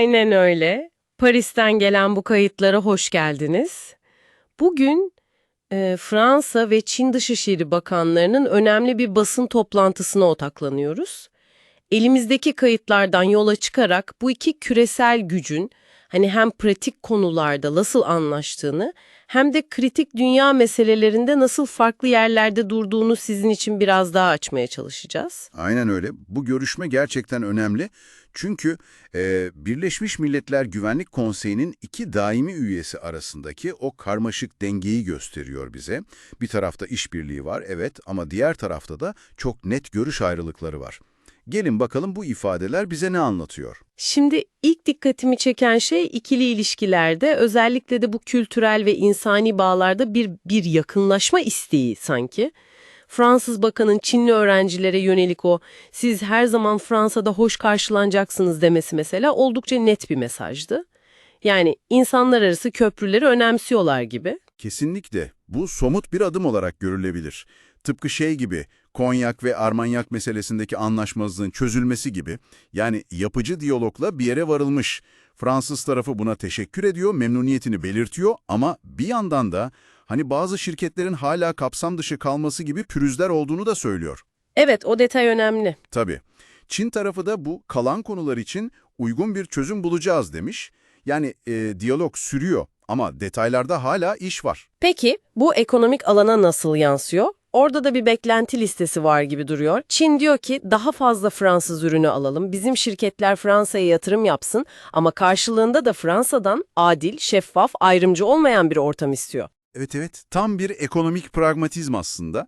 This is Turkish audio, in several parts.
Aynen öyle. Paris'ten gelen bu kayıtlara hoş geldiniz. Bugün e, Fransa ve Çin Dışişleri Bakanlarının önemli bir basın toplantısına odaklanıyoruz. Elimizdeki kayıtlardan yola çıkarak bu iki küresel gücün hani hem pratik konularda nasıl anlaştığını hem de kritik dünya meselelerinde nasıl farklı yerlerde durduğunu sizin için biraz daha açmaya çalışacağız. Aynen öyle. Bu görüşme gerçekten önemli. Çünkü e, Birleşmiş Milletler Güvenlik Konseyi'nin iki daimi üyesi arasındaki o karmaşık dengeyi gösteriyor bize. Bir tarafta işbirliği var, evet ama diğer tarafta da çok net görüş ayrılıkları var. Gelin bakalım bu ifadeler bize ne anlatıyor? Şimdi ilk dikkatimi çeken şey ikili ilişkilerde özellikle de bu kültürel ve insani bağlarda bir, bir yakınlaşma isteği sanki. Fransız bakanın Çinli öğrencilere yönelik o siz her zaman Fransa'da hoş karşılanacaksınız demesi mesela oldukça net bir mesajdı. Yani insanlar arası köprüleri önemsiyorlar gibi. Kesinlikle. Bu somut bir adım olarak görülebilir. Tıpkı şey gibi, Konyak ve Armanyak meselesindeki anlaşmazlığın çözülmesi gibi. Yani yapıcı diyalogla bir yere varılmış. Fransız tarafı buna teşekkür ediyor, memnuniyetini belirtiyor ama bir yandan da hani bazı şirketlerin hala kapsam dışı kalması gibi pürüzler olduğunu da söylüyor. Evet o detay önemli. Tabii. Çin tarafı da bu kalan konular için uygun bir çözüm bulacağız demiş. Yani e, diyalog sürüyor ama detaylarda hala iş var. Peki bu ekonomik alana nasıl yansıyor? Orada da bir beklenti listesi var gibi duruyor. Çin diyor ki daha fazla Fransız ürünü alalım, bizim şirketler Fransa'ya yatırım yapsın ama karşılığında da Fransa'dan adil, şeffaf, ayrımcı olmayan bir ortam istiyor. Evet evet tam bir ekonomik pragmatizm aslında.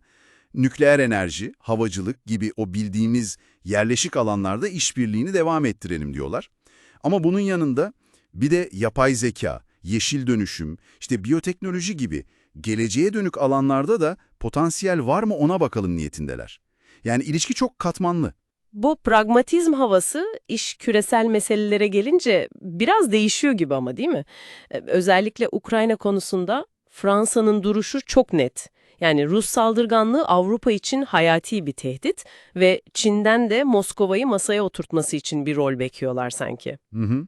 Nükleer enerji, havacılık gibi o bildiğimiz yerleşik alanlarda işbirliğini devam ettirelim diyorlar. Ama bunun yanında bir de yapay zeka, yeşil dönüşüm, işte biyoteknoloji gibi geleceğe dönük alanlarda da potansiyel var mı ona bakalım niyetindeler. Yani ilişki çok katmanlı. Bu pragmatizm havası iş küresel meselelere gelince biraz değişiyor gibi ama değil mi? Ee, Özellikle Ukrayna konusunda Fransa'nın duruşu çok net. Yani Rus saldırganlığı Avrupa için hayati bir tehdit ve Çin'den de Moskova'yı masaya oturtması için bir rol bekliyorlar sanki. Hı hı.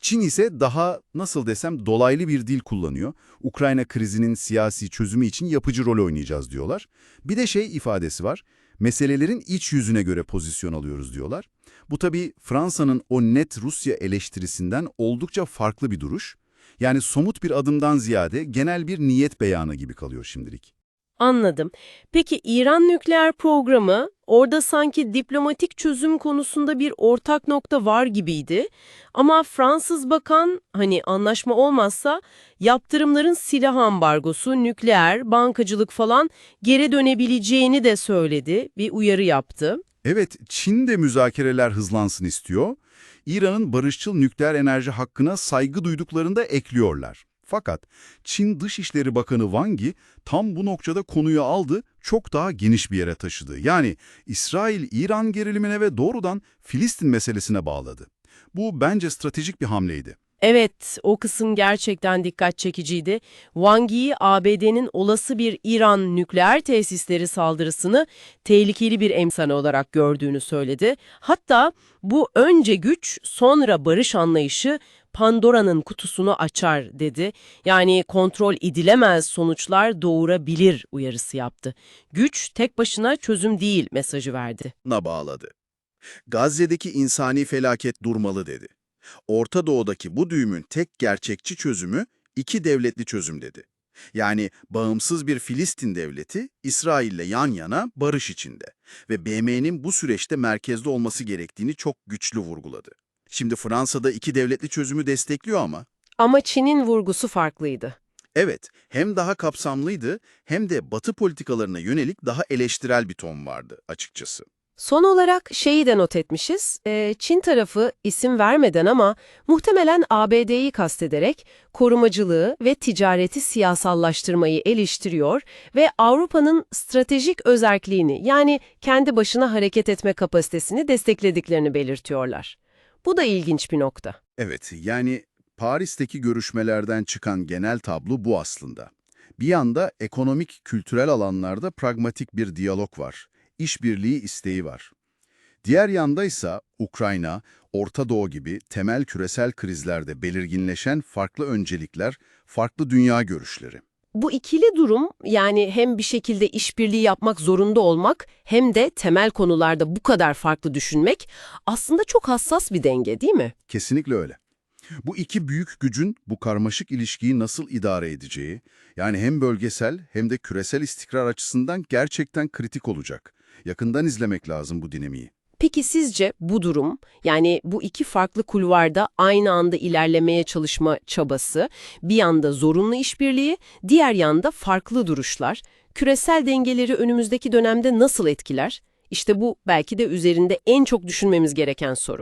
Çin ise daha nasıl desem dolaylı bir dil kullanıyor. Ukrayna krizinin siyasi çözümü için yapıcı rol oynayacağız diyorlar. Bir de şey ifadesi var. Meselelerin iç yüzüne göre pozisyon alıyoruz diyorlar. Bu tabii Fransa'nın o net Rusya eleştirisinden oldukça farklı bir duruş. Yani somut bir adımdan ziyade genel bir niyet beyanı gibi kalıyor şimdilik. Anladım. Peki İran nükleer programı orada sanki diplomatik çözüm konusunda bir ortak nokta var gibiydi. Ama Fransız bakan hani anlaşma olmazsa yaptırımların silah ambargosu, nükleer, bankacılık falan geri dönebileceğini de söyledi. Bir uyarı yaptı. Evet, Çin de müzakereler hızlansın istiyor. İran'ın barışçıl nükleer enerji hakkına saygı duyduklarını da ekliyorlar. Fakat Çin Dışişleri Bakanı Wang Yi tam bu noktada konuyu aldı, çok daha geniş bir yere taşıdı. Yani İsrail-İran gerilimine ve doğrudan Filistin meselesine bağladı. Bu bence stratejik bir hamleydi. Evet, o kısım gerçekten dikkat çekiciydi. Wang Yi, ABD'nin olası bir İran nükleer tesisleri saldırısını tehlikeli bir emsane olarak gördüğünü söyledi. Hatta bu önce güç, sonra barış anlayışı Pandora'nın kutusunu açar dedi. Yani kontrol edilemez sonuçlar doğurabilir uyarısı yaptı. Güç tek başına çözüm değil mesajı verdi. na bağladı. Gazze'deki insani felaket durmalı dedi. Orta Doğu'daki bu düğümün tek gerçekçi çözümü iki devletli çözüm dedi. Yani bağımsız bir Filistin devleti İsrail'le yan yana barış içinde ve BM'nin bu süreçte merkezde olması gerektiğini çok güçlü vurguladı. Şimdi Fransa'da iki devletli çözümü destekliyor ama Ama Çin'in vurgusu farklıydı. evet hem daha kapsamlıydı hem de Batı politikalarına yönelik daha eleştirel bir ton vardı açıkçası. Son olarak şeyi de not etmişiz. Ee, Çin tarafı isim vermeden ama muhtemelen ABD'yi kastederek korumacılığı ve ticareti siyasallaştırmayı eleştiriyor ve Avrupa'nın stratejik özerkliğini yani kendi başına hareket etme kapasitesini desteklediklerini belirtiyorlar. Bu da ilginç bir nokta. Evet, yani Paris'teki görüşmelerden çıkan genel tablo bu aslında. Bir yanda ekonomik, kültürel alanlarda pragmatik bir diyalog var. İşbirliği isteği var. Diğer yanda ise Ukrayna, Orta Doğu gibi temel küresel krizlerde belirginleşen farklı öncelikler, farklı dünya görüşleri. Bu ikili durum yani hem bir şekilde işbirliği yapmak zorunda olmak hem de temel konularda bu kadar farklı düşünmek aslında çok hassas bir denge değil mi? Kesinlikle öyle. Bu iki büyük gücün bu karmaşık ilişkiyi nasıl idare edeceği, yani hem bölgesel hem de küresel istikrar açısından gerçekten kritik olacak. Yakından izlemek lazım bu dinamiği. Peki sizce bu durum yani bu iki farklı kulvarda aynı anda ilerlemeye çalışma çabası bir yanda zorunlu işbirliği, diğer yanda farklı duruşlar küresel dengeleri önümüzdeki dönemde nasıl etkiler? İşte bu belki de üzerinde en çok düşünmemiz gereken soru.